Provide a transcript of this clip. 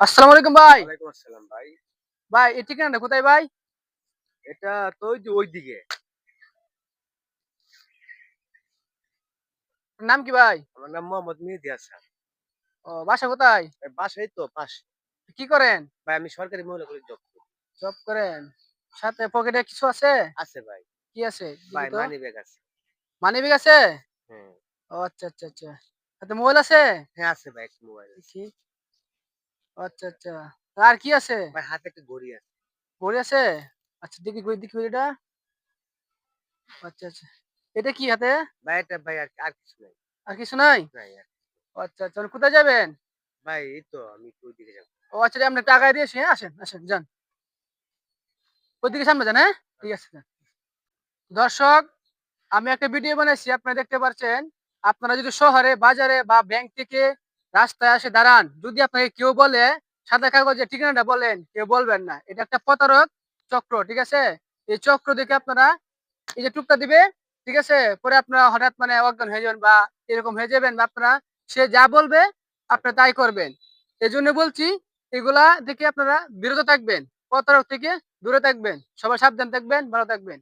আসসালামু আলাইকুম ভাই। ওয়ালাইকুম আসসালাম ভাই। ভাই এই ঠিকানাটা কোথায় ভাই? এটা তো ওই যে ওইদিকে। নাম কি ভাই? আমার নাম মোহাম্মদ মেহেদি হাসান। ও বাসা কোথায়? বাসাই তো পাশে। কি করেন? ভাই আমি সরকারি মহিলা কলেজ জব করি। জব করেন? সাথে পকেটে কিছু আছে? আছে ভাই। কি আছে? ভাই মানি ব্যাগ আছে। মানি ব্যাগ আছে? ও আচ্ছা আচ্ছা আচ্ছা। সাথে মোবাইল আছে? হ্যাঁ আছে ভাই মোবাইল আচ্ছা আচ্ছা। আর কি আছে? ভাই হাতে একটা ঘড়ি আছে। ঘড়ি আছে? আচ্ছা দেখি ঘড়ি দেখি আচ্ছা আচ্ছা। এটা কি হাতে? ভাই এটা ভাই আর আর কিছু নাই। আর কিছু নাই? আচ্ছা আচ্ছা। কোথায় যাবেন? ভাই এই তো আমি একটু ওইদিকে যাব। ও আচ্ছা আপনি টাকা দিয়েছি হ্যাঁ আসেন আসেন যান। ওইদিকে সামনে যান হ্যাঁ? ঠিক আছে দর্শক আমি একটা ভিডিও বানাইছি আপনারা দেখতে পাচ্ছেন আপনারা যদি শহরে বাজারে বা ব্যাংক থেকে রাস্তায় আসে, দাঁড়ান। যদি আপনাকে কেউ বলে, সাদা কাগজে ঠিকানাটা বলেন, কেউ বলবেন না। এটা একটা প্রতারক চক্র, ঠিক আছে? এই চক্র দেখে আপনারা এই যে টুকটা দিবে, ঠিক আছে? পরে আপনারা হঠাৎ মানে অজ্ঞান হয়ে যাবেন বা এরকম হয়ে যাবেন বা আপনারা সে যা বলবে আপনারা তাই করবেন। এই জন্য বলছি, এগুলা থেকে আপনারা বিরত থাকবেন, প্রতারক থেকে দূরে থাকবেন। সবাই সাবধান থাকবেন, ভালো থাকবেন।